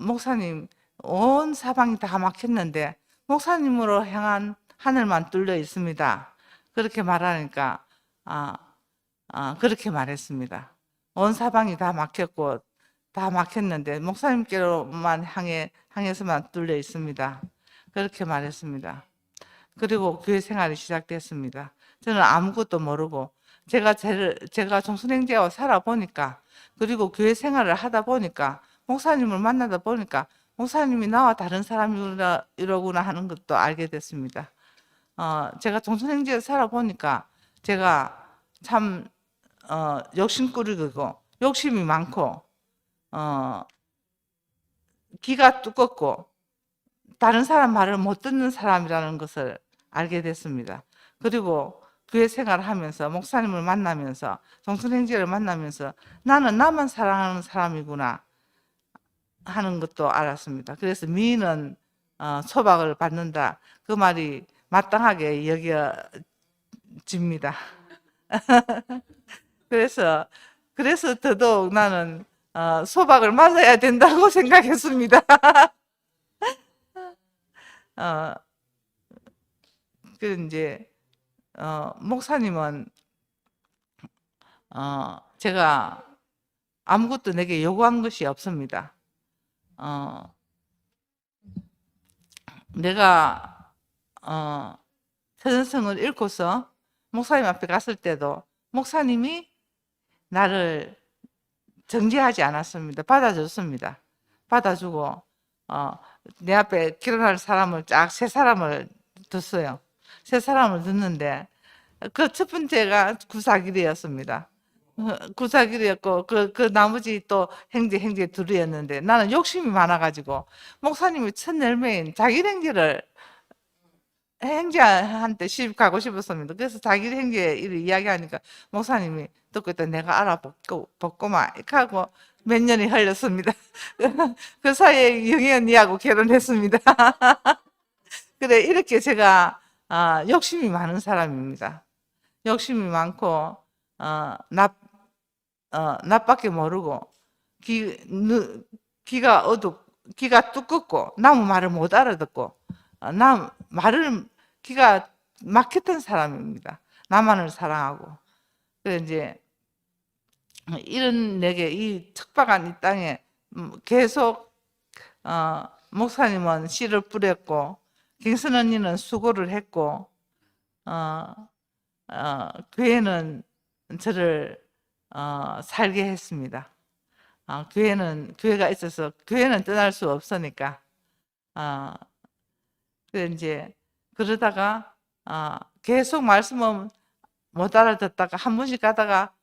목사님 온 사방이 다 막혔는데 목사님으로 향한 하늘만 뚫려 있습니다. 그렇게 말하니까 아, 아 그렇게 말했습니다. 온 사방이 다 막혔고 다 막혔는데 목사님께로만 향해 향해서만 뚫려 있습니다. 그렇게 말했습니다. 그리고 교회 생활이 시작됐습니다. 저는 아무것도 모르고 제가 제를, 제가 정순행제와 살아보니까 그리고 교회 생활을 하다 보니까 목사님을 만나다 보니까 목사님이 나와 다른 이러구나 하는 것도 알게 됐습니다. 어, 제가 정순행제에 살아보니까 제가 참 어, 욕심꾸리고 욕심이 많고 어, 기가 두껍고 다른 사람 말을 못 듣는 사람이라는 것을 알게 됐습니다. 그리고 교회 생활을 하면서 목사님을 만나면서 정순행제를 만나면서 나는 나만 사랑하는 사람이구나 하는 것도 알았습니다. 그래서 미인은 어, 소박을 받는다. 그 말이 마땅하게 여겨집니다. 그래서 그래서 더더욱 나는 어, 소박을 맞아야 된다고 생각했습니다. 어, 그 이제 어, 목사님은 어, 제가 아무것도 내게 요구한 것이 없습니다. 어, 내가 어, 서전성을 읽고서 목사님 앞에 갔을 때도 목사님이 나를 정죄하지 않았습니다. 받아줬습니다. 받아주고 어, 내 앞에 결혼할 사람을 쫙 세 사람을 뒀어요. 세 사람을 뒀는데 그 첫 번째가 구사길이었습니다. 어, 구사길이었고 그, 그 나머지 또 행제 행제 둘이었는데 나는 욕심이 많아가지고 목사님이 첫 열매인 자기 행제를 행제한테 시집 가고 싶었습니다. 그래서 자기 행제 일 이야기하니까 목사님이 듣고 있다 내가 알아보고 보고만 하고 몇 년이 흘렸습니다. 그 사이에 영희 언니하고 결혼했습니다. 그래 이렇게 제가 아, 욕심이 많은 사람입니다. 욕심이 많고 어, 나 어, 나밖에 모르고 귀, 누, 귀가 어둡 귀가 두껍고 나무 말을 못 알아듣고 어, 나 말을 귀가 막혔던 사람입니다. 나만을 사랑하고 그래 이제 이런 내게 이 척박한 이 땅에 음, 계속 어, 목사님은 씨를 뿌렸고 경선 언니는 수고를 했고 어, 어, 교회는 저를 어, 살게 했습니다. 어, 교회는 교회가 있어서 교회는 떠날 수 없으니까 어, 그 이제 그러다가 어, 계속 말씀은 못 알아듣다가 한 번씩 가다가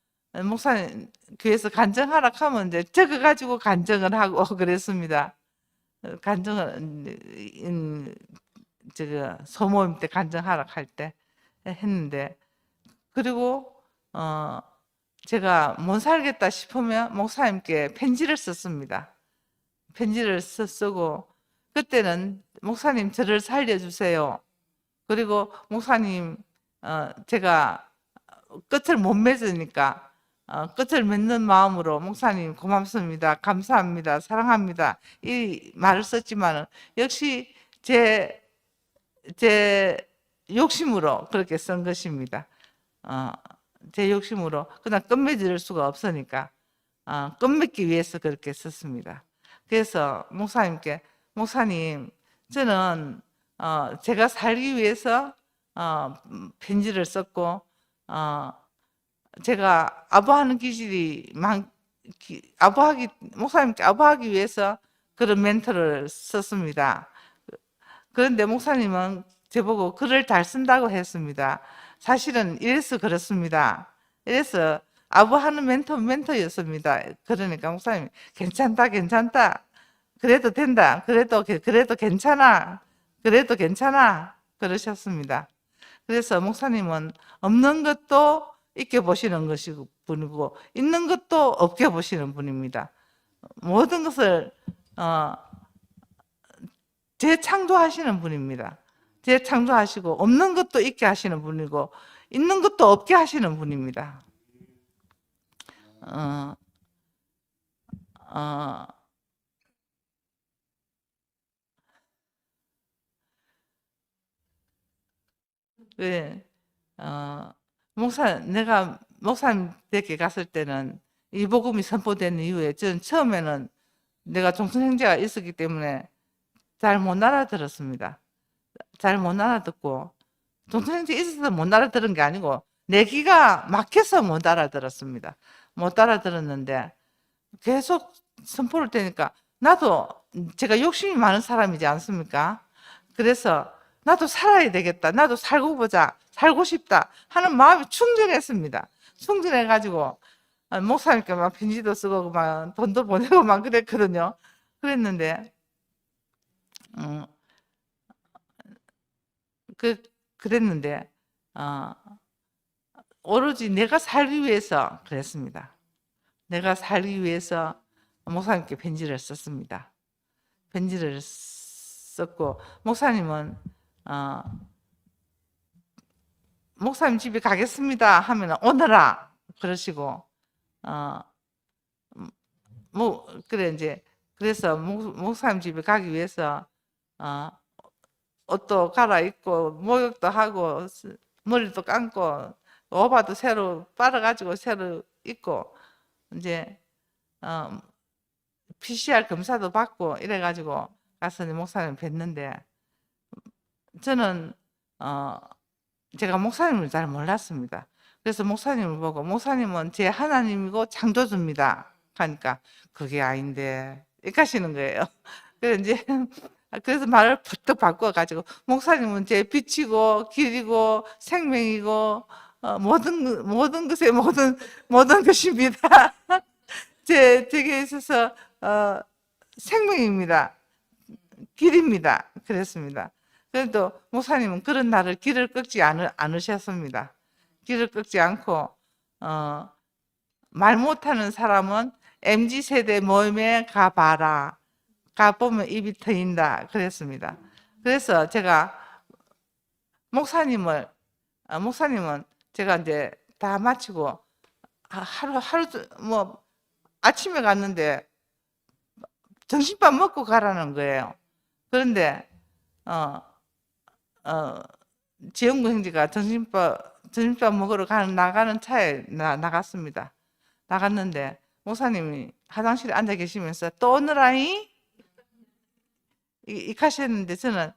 목사님 교회에서 간증하라 하면 이제 적어 가지고 간증을 하고 그랬습니다. 어, 간증을 음, 저거 소모임 때 간증하라 할 때 했는데 그리고 어 제가 못 살겠다 싶으면 목사님께 편지를 썼습니다. 편지를 써 쓰고 그때는 목사님 저를 살려주세요. 그리고 목사님 어 제가 끝을 못 맺으니까 어, 끝을 맺는 마음으로 목사님 고맙습니다. 감사합니다. 사랑합니다. 이 말을 썼지만 역시 제, 제 욕심으로 그렇게 쓴 것입니다. 어, 제 욕심으로 그냥 끝맺을 수가 없으니까 어, 끝맺기 위해서 그렇게 썼습니다. 그래서 목사님께 목사님 저는 어, 제가 살기 위해서 어, 편지를 썼고 어, 제가 아부하는 기질이 많, 기, 아부하기 목사님께 아부하기 위해서 그런 멘트를 썼습니다. 그런데 목사님은 저보고 글을 잘 쓴다고 했습니다. 사실은 이래서 그렇습니다. 이래서 아부 하는 멘토 멘토였습니다. 그러니까 목사님 괜찮다 괜찮다 그래도 된다 그래도 그래도 괜찮아 그래도 괜찮아 그러셨습니다. 그래서 목사님은 없는 것도 있게 보시는 것이 분이고 있는 것도 없게 보시는 분입니다. 모든 것을 어, 재창조하시는 분입니다. 재창조하시고 없는 것도 있게 하시는 분이고 있는 것도 없게 하시는 분입니다. 어, 어, 왜, 어, 목사, 내가 목사님 댁에 갔을 때는 이 복음이 선포된 이후에 저는 처음에는 내가 종선행제가 있었기 때문에 잘 못 알아들었습니다. 잘 못 알아듣고 종선형제 있어서 못 알아들은 게 아니고 내 귀가 막혀서 못 알아들었습니다. 못 알아들었는데 계속 선포를 되니까 나도 제가 욕심이 많은 사람이지 않습니까? 그래서 나도 살아야 되겠다. 나도 살고 보자. 살고 싶다. 하는 마음이 충전했습니다. 충전해가지고 아, 목사님께 막 편지도 쓰고 막 돈도 보내고 막 그랬거든요. 그랬는데 음, 그 그랬는데 어, 오로지 내가 살기 위해서 그랬습니다. 내가 살기 위해서 목사님께 편지를 썼습니다. 편지를 썼고 목사님은 어, 목사님 집에 가겠습니다 하면 오너라 그러시고 어, 뭐 그래 이제 그래서 목, 목사님 집에 가기 위해서 어, 옷도 갈아입고 목욕도 하고 스- 머리도 감고 오바도 새로 빨아가지고 새로 입고 이제 어, PCR 검사도 받고 이래가지고 가서 목사님 뵀는데 저는 어, 제가 목사님을 잘 몰랐습니다. 그래서 목사님을 보고 목사님은 제 하나님이고 창조주입니다. 하니까 그게 아닌데 이렇게 하시는 거예요. 그래서 이제 그래서 말을 퍼뜩 바꿔가지고 목사님은 제 빛이고 길이고 생명이고 어, 모든 것- 모든 것의 모든 모든 것입니다. 제 제게 있어서 어, 생명입니다. 길입니다. 그랬습니다. 그래도 목사님은 그런 날을 길을 꺾지 않으, 않으셨습니다. 길을 꺾지 않고 어, 말 못하는 사람은 MZ 세대 모임에 가봐라. 가보면 입이 트인다. 그랬습니다. 그래서 제가 목사님을 어, 목사님은 제가 이제 다 마치고 하- 하루 하루 종- 뭐 아침에 갔는데 점심밥 먹고 가라는 거예요. 그런데 어, 어, 지영구 형제가 점심밥 점심밥 먹으러 가는 나가는 차에 나, 나갔습니다. 나갔는데 목사님이 화장실에 앉아 계시면서 또 오느라이 이, 이 하셨는데 저는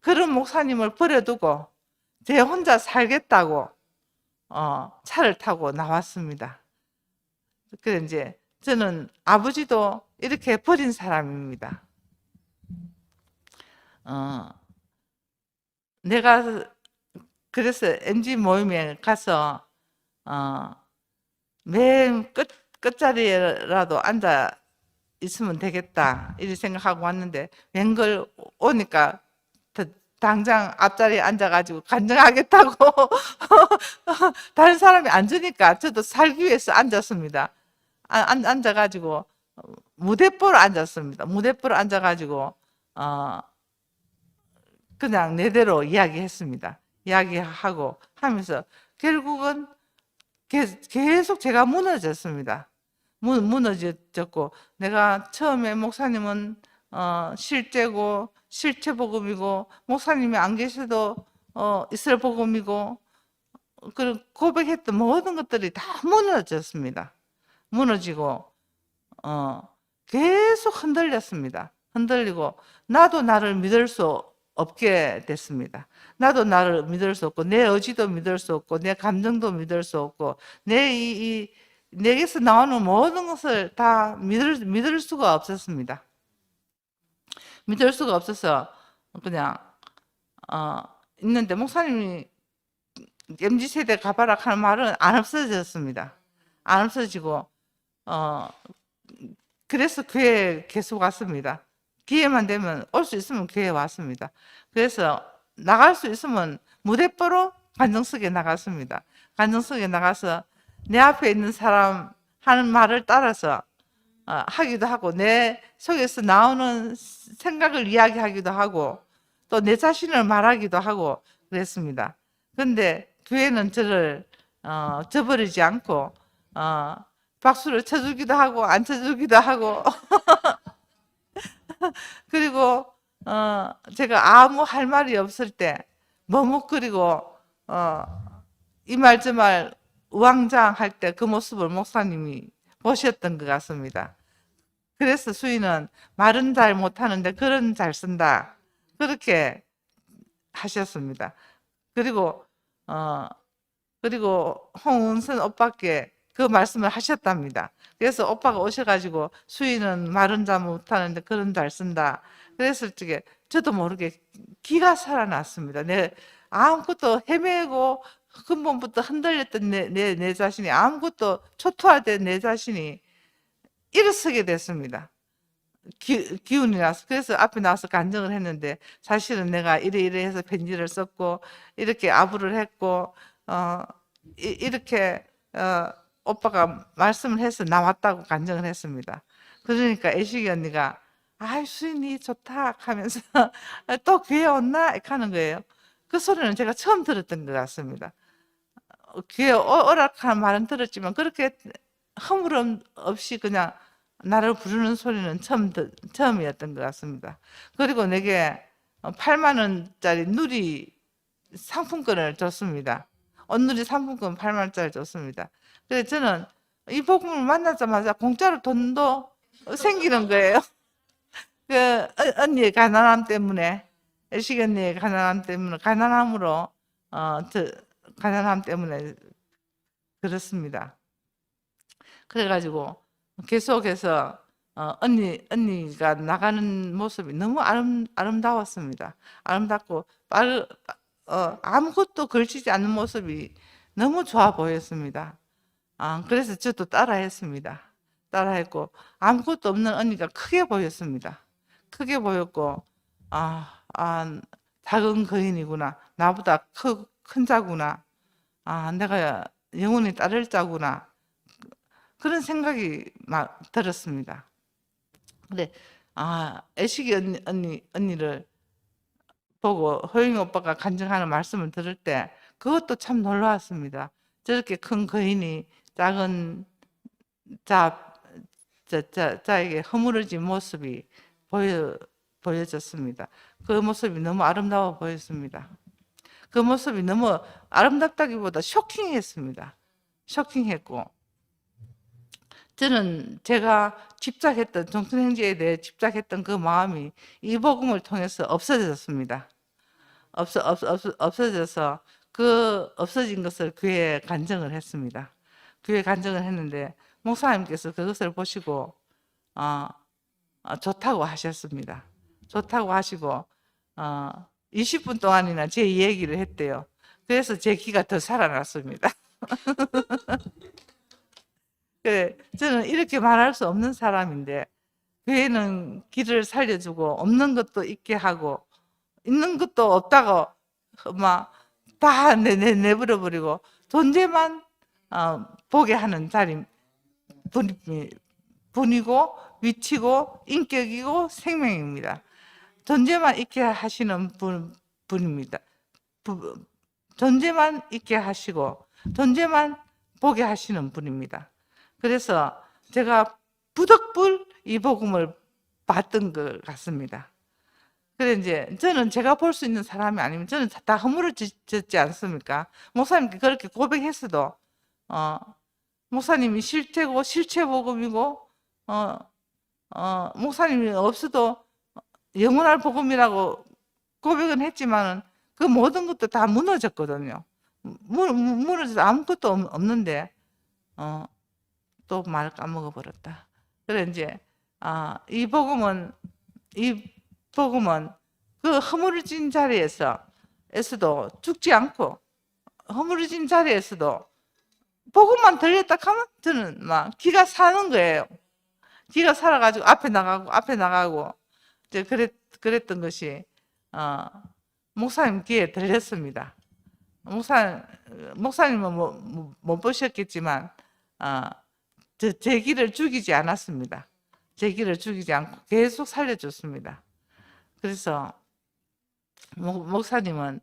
그런 목사님을 버려두고 제 혼자 살겠다고 어, 차를 타고 나왔습니다. 그래 이제 저는 아버지도 이렇게 버린 사람입니다. 어, 내가 그래서 MG 모임에 가서 어, 맨 끝, 끝자리에라도 앉아 있으면 되겠다 이렇게 생각하고 왔는데 웬걸 오니까 더- 당장 앞자리에 앉아가지고 간증하겠다고 다른 사람이 앉으니까 저도 살기 위해서 앉았습니다. 아, 앉, 앉아가지고 어, 무대뽀로 앉았습니다. 무대뽀로 앉아가지고 어, 그냥 내대로 이야기했습니다. 이야기하고 하면서 결국은 게- 계속 제가 무너졌습니다. 무, 무너졌고 내가 처음에 목사님은 어, 실제고 실체 복음이고 목사님이 안 계셔도 어, 이스라엘 복음이고 그 고백했던 모든 것들이 다 무너졌습니다. 무너지고 어, 계속 흔들렸습니다. 흔들리고 나도 나를 믿을 수 없게 됐습니다. 나도 나를 믿을 수 없고 내 의지도 믿을 수 없고 내 감정도 믿을 수 없고 내 이, 이 내게서 나오는 모든 것을 다 믿을 믿을 수가 없었습니다. 믿을 수가 없어서 그냥 어, 있는데 목사님이 MZ 세대 가봐라 하는 말은 안 없어졌습니다. 안 없어지고 어 그래서 교회 계속 왔습니다. 기회만 되면 올 수 있으면 교회 왔습니다. 그래서 나갈 수 있으면 무대뽀로 간정석에 나갔습니다. 간정석에 나가서 내 앞에 있는 사람 하는 말을 따라서 어, 하기도 하고 내 속에서 나오는 생각을 이야기하기도 하고 또 내 자신을 말하기도 하고 그랬습니다. 그런데 교회는 저를 어, 저버리지 않고 어, 박수를 쳐주기도 하고 안 쳐주기도 하고 그리고 어, 제가 아무 할 말이 없을 때 머뭇거리고 어, 이말 저말 우왕좌왕할 때 그 모습을 목사님이 보셨던 것 같습니다. 그래서 수인은 말은 잘 못하는데 글은 잘 쓴다. 그렇게 하셨습니다. 그리고 어 그리고 홍은선 오빠께 그 말씀을 하셨답니다. 그래서 오빠가 오셔가지고 수인은 말은 잘 못하는데 글은 잘 쓴다. 그랬을 적에 저도 모르게 기가 살아났습니다. 내 아무것도 헤매고 근본부터 흔들렸던 내, 내, 내 자신이 아무것도 초토화된 내 자신이 일어서게 됐습니다. 기, 기운이 나서 그래서 앞에 나와서 간증을 했는데 사실은 내가 이래 이래 해서 편지를 썼고 이렇게 아부를 했고 어 이, 이렇게 어 오빠가 말씀을 해서 나왔다고 간증을 했습니다. 그러니까 애식이 언니가 아이 수인이 좋다 하면서 또 왔나 이렇게 하는 거예요. 그 소리는 제가 처음 들었던 것 같습니다. 어, 교회 오- 오락하는 말은 들었지만 그렇게 허물음 없이 그냥 나를 부르는 소리는 처음 듣- 처음이었던 것 같습니다. 그리고 내게 8만 원짜리 누리 상품권을 줬습니다. 온누리 상품권 8만 원짜리 줬습니다. 그래서 저는 이 복음을 만나자마자 공짜로 돈도 생기는 거예요. 그 어- 언니의 가난함 때문에 애식 언니의 가난함 때문에 가난함으로 어, 저, 가난함 때문에 그렇습니다. 그래가지고 계속해서 어, 언니 언니가 나가는 모습이 너무 아름 아름다웠습니다. 아름답고 빠르, 어, 아무것도 걸치지 않는 모습이 너무 좋아 보였습니다. 아, 그래서 저도 따라했습니다. 따라했고 아무것도 없는 언니가 크게 보였습니다. 크게 보였고 아, 아 작은 거인이구나. 나보다 크, 큰 자구나. 아, 내가 영혼이 따를 자구나. 그런 생각이 막 들었습니다. 근데 아, 애식이 언니, 언니 언니를 보고 호영이 오빠가 간증하는 말씀을 들을 때 그것도 참 놀라웠습니다. 저렇게 큰 거인이 작은 자, 자, 자, 자에게 허물어진 모습이 보여, 보여졌습니다. 그 모습이 너무 아름다워 보였습니다. 그 모습이 너무 아름답다기보다 쇼킹했습니다. 쇼킹했고, 저는 제가 집착했던 정신행제에 대해 집착했던 그 마음이 이 복음을 통해서 없어졌습니다. 없어, 없, 없, 없어져서 그 없어진 것을 교회에 간증을 했습니다. 교회 간증을 했는데 목사님께서 그것을 보시고 어, 어, 좋다고 하셨습니다. 좋다고 하시고 어, 20분 동안이나 제 얘기를 했대요. 그래서 제 귀가 더 살아났습니다. 그 저는 이렇게 말할 수 없는 사람인데 교회는 길을 살려주고 없는 것도 있게 하고 있는 것도 없다고 막다 내버려 버리고 존재만 어, 보게 하는 자리 분, 분이고 위치고 인격이고 생명입니다. 존재만 있게 하시는 분, 분입니다. 부- 존재만 있게 하시고 존재만 보게 하시는 분입니다. 그래서 제가 부득불 이 복음을 받던 것 같습니다. 그래 이제 저는 제가 볼 수 있는 사람이 아니면 저는 다 허물어졌지 않습니까? 목사님께 그렇게 고백했어도 어, 목사님이 실체고 실체 복음이고 어, 어, 목사님이 없어도 영원할 복음이라고 고백은 했지만은 그 모든 것도 다 무너졌거든요. 무너져서 아무것도 없- 없는데 어, 또 말 까먹어 버렸다. 그래 이제 아, 이 복음은 이 복음은 그 허물어진 자리에서 에서도 죽지 않고 허물어진 자리에서도 복음만 들렸다 하면 저는 막 기가 사는 거예요. 기가 살아가지고 앞에 나가고 앞에 나가고 이제 그랬 그랬던 것이 어, 목사님 귀에 들렸습니다. 목사 목사님은 뭐, 뭐- 못 보셨겠지만 어, 저, 제 길을 죽이지 않았습니다. 제 길을 죽이지 않고 계속 살려줬습니다. 그래서 목, 목사님은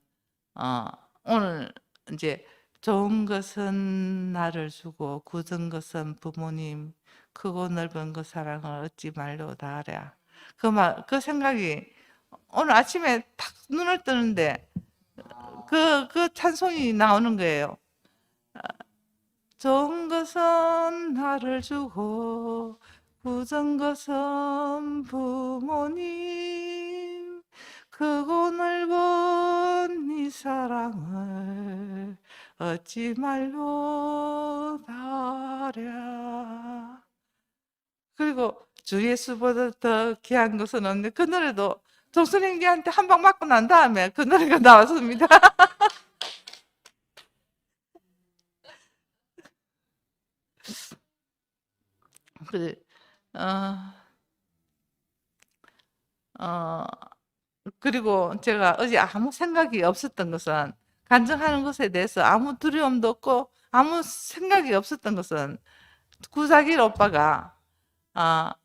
어, 오늘 이제 좋은 것은 나를 주고 굳은 것은 부모님 크고 넓은 그 사랑을 얻지 말로 다하랴. 그 말, 그 생각이 오늘 아침에 탁 눈을 뜨는데 그, 그 찬송이 나오는 거예요. 아, 좋은 것은 나를 주고 부정 것은 부모님 크고 넓은 네 사랑을 어찌 말로 다랴 그리고 주 예수보다 더 귀한 것은 없는데 그 노래도 정선행기한테 한 방 맞고 난 다음에 그 노래가 나왔습니다. 그래, 어, 어, 그리고 제가 어제 아무 생각이 없었던 것은 간증하는 것에 대해서 아무 두려움도 없고 아무 생각이 없었던 것은 구자길 오빠가 아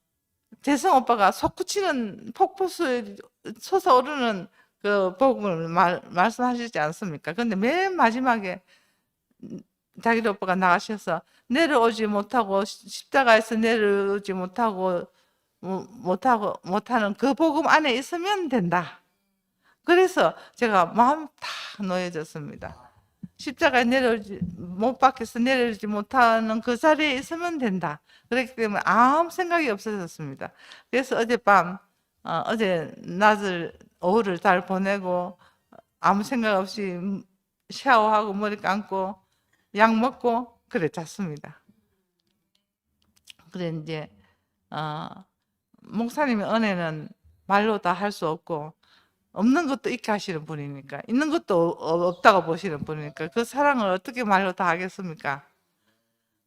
재성 오빠가 솟구치는 폭포수에 솟아오르는 그 복음을 말, 말씀하시지 않습니까? 근데 맨 마지막에 자기 오빠가 나가셔서 내려오지 못하고 십자가에서 내려오지 못하고 뭐, 못하고 못하는 그 복음 안에 있으면 된다. 그래서 제가 마음 다 놓여졌습니다. 십자가에 내려오지 못 박혀서 내려오지 못하는 그 자리에 있으면 된다. 그렇기 때문에 아무 생각이 없어졌습니다. 그래서 어젯밤 어, 어제 낮을 오후를 잘 보내고 아무 생각 없이 샤워하고 머리 감고 약 먹고 그래 잤습니다. 그래 이제 어, 목사님의 은혜는 말로 다 할 수 없고 없는 것도 있게 하시는 분이니까 있는 것도 어- 없다고 보시는 분이니까 그 사랑을 어떻게 말로 다 하겠습니까?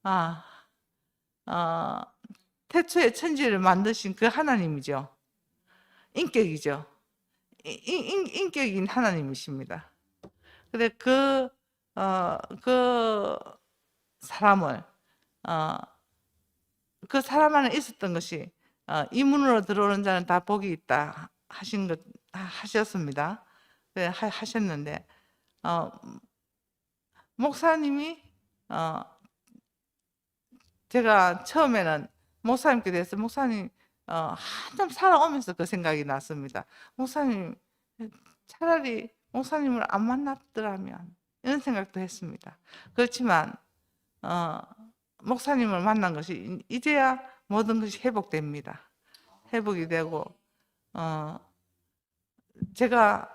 아, 어, 태초에 천지를 만드신 그 하나님이죠. 인격이죠. 인, 인, 인 격인 하나님이십니다. 근데 그, 어, 그 사람을, 어, 그 사람 안에 있었던 것이, 어, 이 문으로 들어오는 자는 다 복이 있다 하신 것, 하- 하셨습니다. 네, 하, 하셨는데, 어, 목사님이, 어, 제가 처음에는 목사님께 대해서 목사님 어, 한참 살아오면서 그 생각이 났습니다. 목사님 차라리 목사님을 안 만났더라면 이런 생각도 했습니다. 그렇지만 어, 목사님을 만난 것이 이제야 모든 것이 회복됩니다. 회복이 되고 어, 제가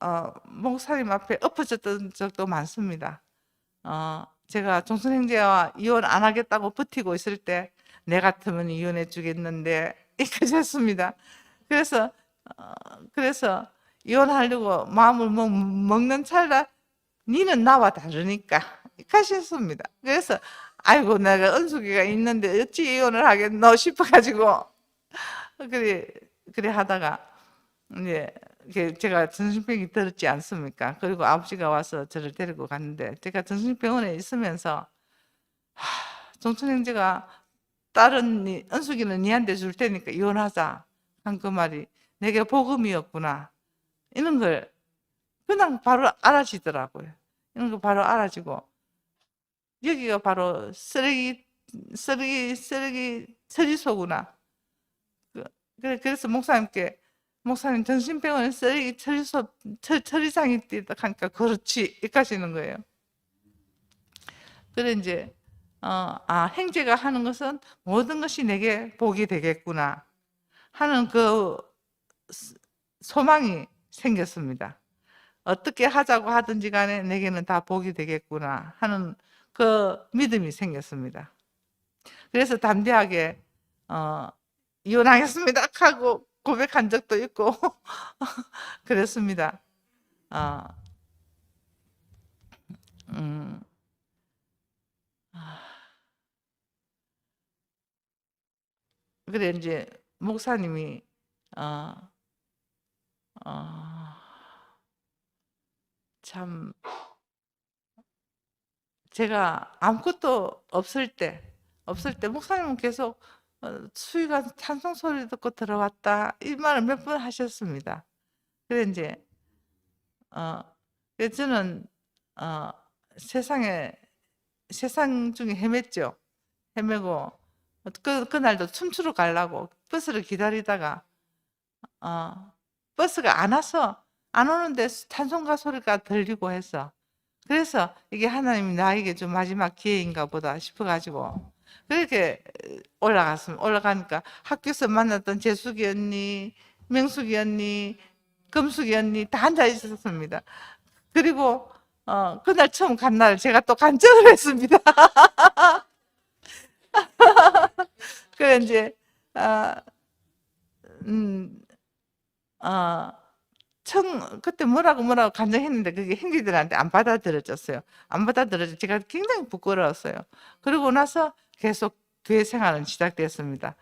어, 목사님 앞에 엎어졌던 적도 많습니다. 어, 제가 종선행제와 이혼 안 하겠다고 버티고 있을 때 내 같으면 이혼해 주겠는데 이까지 했습니다. 그래서 어, 그래서 이혼하려고 마음을 먹, 먹는 찰나 니는 나와 다르니까 했습니다. 그래서 아이고 내가 은숙이가 있는데 어찌 이혼을 하겠노 싶어가지고 그래 그래 하다가 이제 이게 제가 정신병이 들었지 않습니까? 그리고 아버지가 와서 저를 데리고 갔는데 제가 정신병원에 있으면서 하, 정춘행제가 다른 니, 은숙이는 니한테 줄 테니까 이혼하자 한 그 말이 내게 복음이었구나 이런 걸 그냥 바로 알아지더라고요. 이런 거 바로 알아지고 여기가 바로 쓰레기 쓰레기 쓰레기 처리소구나. 그- 그래- 그래서 목사님께 목사님 정신병원에 쓰레기 처리소 처, 처리장이 있다 하니까 그렇지 하시는 거예요. 그래 이제 어, 아 행제가 하는 것은 모든 것이 내게 복이 되겠구나 하는 그 스- 소망이 생겼습니다. 어떻게 하자고 하든지 간에 내게는 다 복이 되겠구나 하는 그 믿음이 생겼습니다. 그래서 담대하게 어, 이혼하겠습니다 하고 고백한 적도 있고 그랬습니다. 어, 음, 아. 그래 이제 목사님이 어, 어, 참 제가 아무것도 없을 때 없을 때 목사님은 계속 어, 수위가 찬송 소리 듣고 들어왔다 이 말을 몇 번 하셨습니다. 그래 이제 어, 저는 어, 세상에 세상 중에 헤맸죠. 헤매고 그 그날도 춤추러 가려고 버스를 기다리다가 어, 버스가 안 와서 안 오는데 찬송가 소리가 들리고 해서 그래서 이게 하나님이 나에게 좀 마지막 기회인가 보다 싶어가지고 그렇게 올라갔습니다. 올라가니까 학교에서 만났던 재숙이 언니, 명숙이 언니, 금숙이 언니 다 앉아 있었습니다. 그리고 어, 그날 처음 간 날 제가 또 간증을 했습니다. 그래 이제 아, 음, 어, 청, 그때 뭐라고 뭐라고 간증했는데 그게 형제들한테 안 받아들여졌어요. 안 받아들여져 제가 굉장히 부끄러웠어요. 그러고 나서 계속 교회 생활은 시작됐습니다.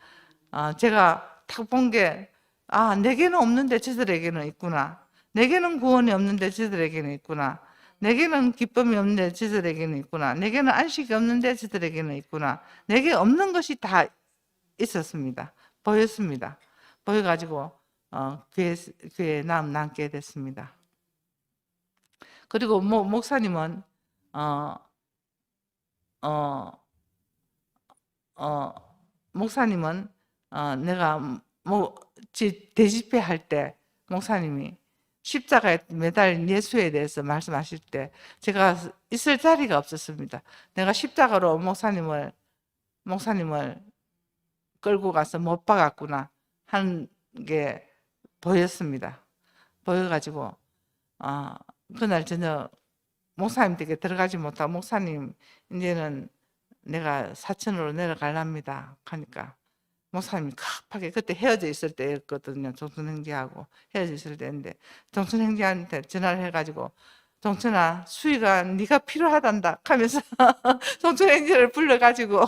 어, 제가 딱본 게, 아, 내게는 없는데 저들에게는 있구나. 내게는 구원이 없는데 저들에게는 있구나. 내게는 기쁨이 없는데 저들에게는 있구나. 내게는 안식이 없는데 저들에게는 있구나. 내게 없는 것이 다 있었습니다. 보였습니다. 보여가지고 어, 교회 남 남게 됐습니다. 그리고 모, 목사님은 어, 어, 어, 목사님은 어, 내가 뭐 지- 대집회 할 때 목사님이 십자가에 매달린 예수에 대해서 말씀하실 때 제가 있을 자리가 없었습니다. 내가 십자가로 목사님을 목사님을 끌고 가서 못 박았구나 하는 게 보였습니다. 보여가지고 아 그날 저녁 목사님 댁에 들어가지 못하고 목사님 이제는 내가 사천으로 내려갈랍니다. 하니까 목사님이 급하게 그때 헤어져 있을 때였거든요. 정순행지하고 헤어져 있을 때인데 정순행지한테 전화를 해가지고 정춘아 수희가 네가 필요하단다 하면서 정춘행지를 불러가지고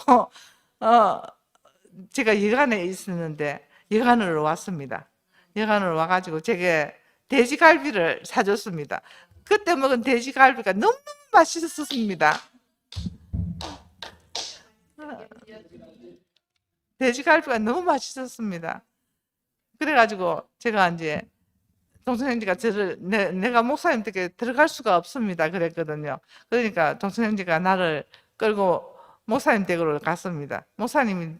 어 제가 여간에 있었는데 여간으로 왔습니다. 여간으로 와가지고 제게 돼지갈비를 사줬습니다. 그때 먹은 돼지갈비가 너무 맛있었습니다. 돼지갈비가 너무 맛있었습니다. 그래가지고 제가 이제 동순행지가 저를 내, 내가 목사님 댁에 들어갈 수가 없습니다. 그랬거든요. 그러니까 동순행지가 나를 끌고 목사님 댁으로 갔습니다. 목사님이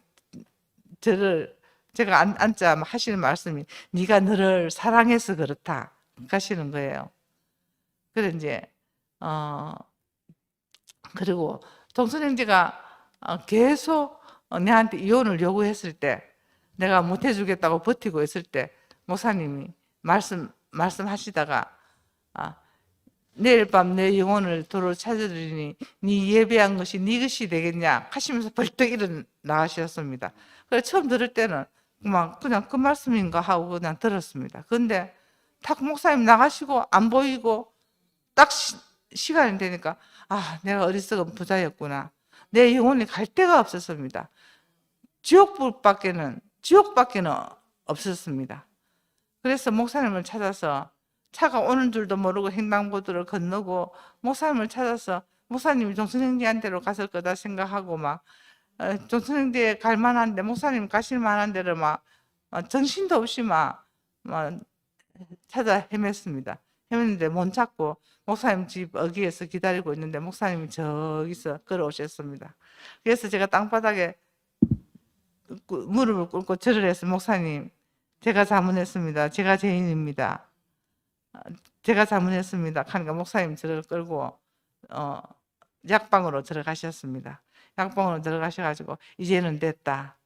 저를 제가 앉, 앉자 하시는 말씀이 네가 너를 사랑해서 그렇다 하시는 거예요. 그래 이제 어 그리고 동순행지가 어, 계속 어, 내한테 이혼을 요구했을 때 내가 못 해주겠다고 버티고 있을 때 목사님이 말씀 말씀하시다가 아, 내일 밤 내 영혼을 도로 찾으리니 네 예배한 것이 네 것이 되겠냐 하시면서 벌떡 일어나가셨습니다. 그래 처음 들을 때는 막 그냥 그 말씀인가 하고 그냥 들었습니다. 근데 탁 목사님 나가시고 안 보이고 딱 시, 간이 되니까 아 내가 어리석은 부자였구나. 내 영혼이 갈 데가 없었습니다. 지옥불밖에는 지옥밖에는 없었습니다. 그래서 목사님을 찾아서 차가 오는 줄도 모르고 횡단보도를 건너고 목사님을 찾아서 목사님이 정선생님한테로 갔을 거다 생각하고 막 어, 정선생님에 갈 만한데 목사님 가실 만한 데를 막 어, 정신도 없이 막, 막 찾아 헤맸습니다. 헤맸는데 못 찾고 목사님 집 어귀에서 기다리고 있는데 목사님이 저기서 걸어오셨습니다. 그래서 제가 땅바닥에 꾸- 무릎을 꿇고 절을 해서 목사님 제가 잘못했습니다. 제가 죄인입니다. 아, 제가 잘못했습니다. 하니까 목사님 저를 끌고 어, 약방으로 들어가셨습니다. 약방으로 들어가셔가지고 이제는 됐다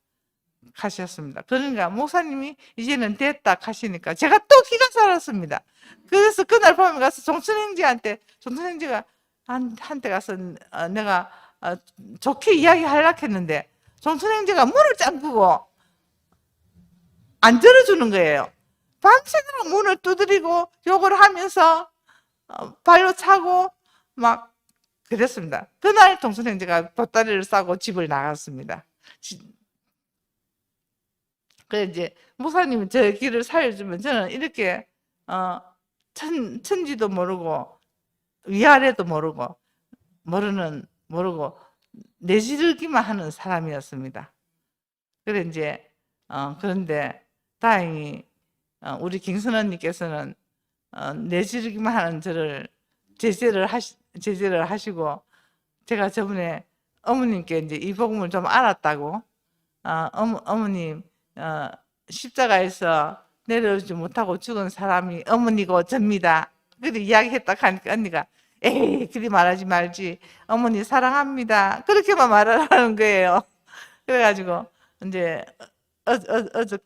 하셨습니다. 그러니까 목사님이 이제는 됐다 하시니까 제가 또 기가 살았습니다. 그래서 그날 밤에 가서 정춘행지한테 정춘행지가 한 한테 가서 어, 내가 어, 좋게 이야기하려고 했는데 정춘행지가 문을 잠그고 안 열어주는 거예요. 밤새도록 문을 두드리고 욕을 하면서 어, 발로 차고 막 그랬습니다. 그날 동순행제가 보따리를 싸고 집을 나갔습니다. 지- 그래 이제 목사님이 저 길을 살려주면 저는 이렇게 어, 천, 천지도 모르고 위아래도 모르고 모르는 모르고 내지르기만 하는 사람이었습니다. 그래 이제 어, 그런데 다행히 어, 우리 김선 언니께서는 어, 내지르기만 하는 저를 제재를 하시 제재를 하시고 제가 저번에 어머님께 이제 이 복음을 좀 알았다고 어, 어머, 어머님 어, 십자가에서 내려오지 못하고 죽은 사람이 어머니고 접니다. 그렇게 이야기했다 하니까 언니가 에이 그리 말하지 말지 어머니 사랑합니다. 그렇게만 말을 하는 거예요. 그래가지고 이제 어, 어, 어저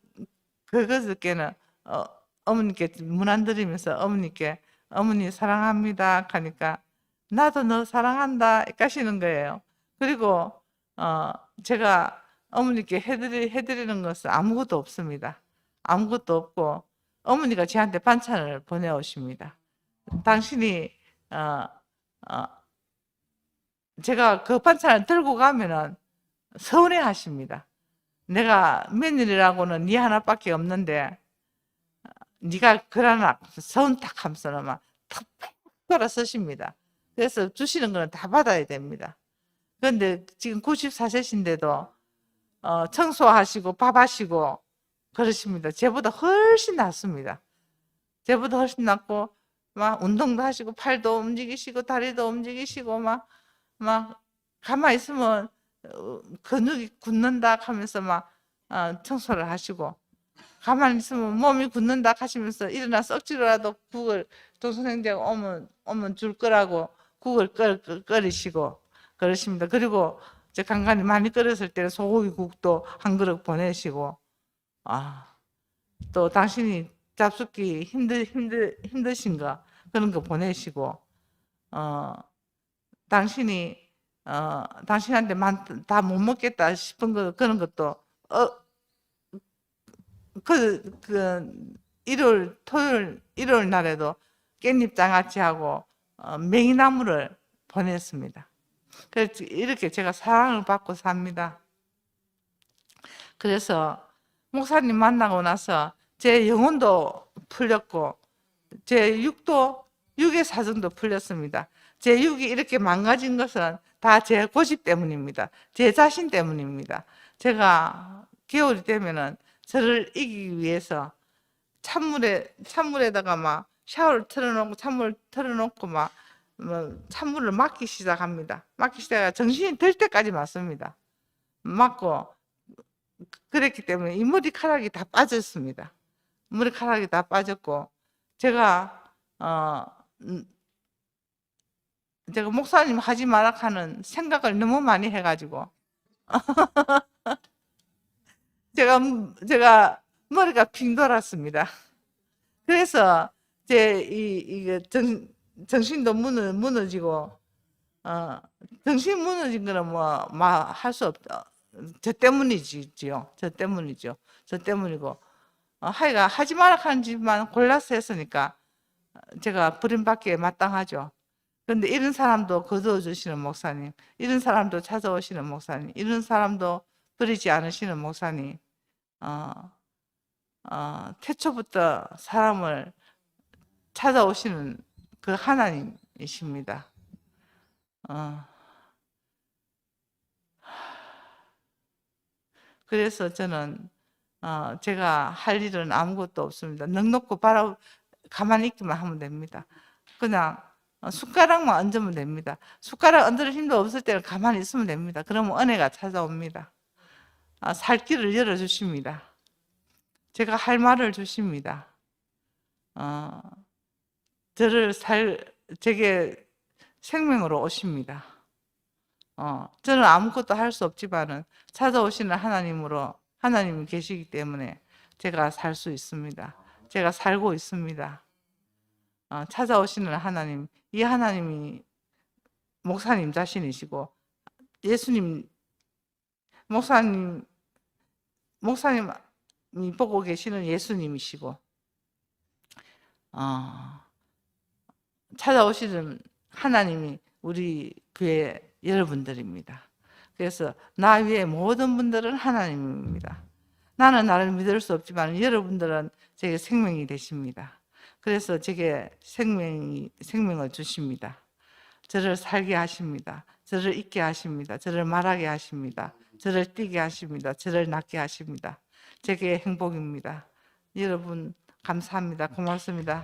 그저께는 어, 어머니께 문안 들이면서 어머니께 어머니 사랑합니다 하니까 나도 너 사랑한다 가시는 거예요. 그리고 어, 제가 어머니께 해드리, 해드리는 것은 아무것도 없습니다. 아무것도 없고 어머니가 저한테 반찬을 보내오십니다. 당신이 어, 어, 제가 그 반찬을 들고 가면은 서운해 하십니다. 내가 며느리라고는 네 하나밖에 없는데 네가 그러나 서운 탁 하면서는 막탁 돌아 서십니다. 그래서 주시는 거는 다 받아야 됩니다. 그런데 지금 94세신데도 어, 청소하시고 밥하시고 그러십니다. 제보다 훨씬 낫습니다. 제보다 훨씬 낫고 막 운동도 하시고 팔도 움직이시고 다리도 움직이시고 막 막 가만히 있으면 어, 근육이 굳는다 하면서 막 어, 청소를 하시고 가만히 있으면 몸이 굳는다 하시면서 일어나서 억지로라도 국을 동선생제가 오면 오면 줄 거라고 국을 끓, 끓, 끓이시고 그러십니다. 그리고 이제 간간히 많이 끓였을 때는 소고기 국도 한 그릇 보내시고 아 또 당신이 잡숫기 힘들 힘들 힘드신 거 그런 거 보내시고 어 당신이 어 당신한테 다 못 먹겠다 싶은 거 그런 것도 어그 그 일요일 토요일 일요일 날에도 깻잎 장아찌 하고 어, 맹이나무를 보냈습니다. 그래서 이렇게 제가 사랑을 받고 삽니다. 그래서 목사님 만나고 나서 제 영혼도 풀렸고 제 육도 육의 사정도 풀렸습니다. 제 육이 이렇게 망가진 것은 다 제 고집 때문입니다. 제 자신 때문입니다. 제가 겨울이 되면은 저를 이기기 위해서 찬물에 찬물에다가 막 샤워를 틀어놓고 찬물 틀어놓고 막 뭐 찬물을 맞기 시작합니다. 맞기 시작하 정신이 들 때까지 맞습니다. 맞고 그랬기 때문에 이 머리카락이 다 빠졌습니다. 머리카락이 다 빠졌고 제가 어 음, 제가 목사님 하지 마라 하는 생각을 너무 많이 해가지고 제가 제가 머리가 빙 돌았습니다. 그래서 제이 이게 정 정신도 무너, 무너지고 어 정신 무너진 거는 뭐할수 없다. 저 때문이지요. 저 때문이죠. 저 때문이고 어, 하여가 하지 마라 하는 집만 골라서 했으니까 제가 버림받기에 마땅하죠. 그런데 이런 사람도 거두어 주시는 목사님, 이런 사람도 찾아오시는 목사님, 이런 사람도 버리지 않으시는 목사님, 어, 어, 태초부터 사람을 찾아오시는 그 하나님이십니다. 어. 그래서 저는 어, 제가 할 일은 아무것도 없습니다. 넉넉고 바라 가만히 있기만 하면 됩니다. 그냥 어, 숟가락만 얹으면 됩니다. 숟가락 얹을 힘도 없을 때는 가만히 있으면 됩니다. 그러면 은혜가 찾아옵니다. 아, 살 길을 열어주십니다. 제가 할 말을 주십니다. 어, 저를 살, 제게 생명으로 오십니다. 어, 저는 아무것도 할 수 없지만은 찾아오시는 하나님으로 하나님이 계시기 때문에 제가 살 수 있습니다. 제가 살고 있습니다. 어, 찾아오시는 하나님, 이 하나님이 목사님 자신이시고 예수님 목사님 목사님이 보고 계시는 예수님이시고 어, 찾아오시는 하나님이 우리 교회 여러분들입니다. 그래서 나 위에 모든 분들은 하나님입니다. 나는 나를 믿을 수 없지만 여러분들은 제게 생명이 되십니다. 그래서 제게 생명이 생명을 주십니다. 저를 살게 하십니다. 저를 있게 하십니다. 저를 말하게 하십니다. 저를 뛰게 하십니다. 저를 낫게 하십니다. 제게 행복입니다. 여러분 감사합니다. 고맙습니다.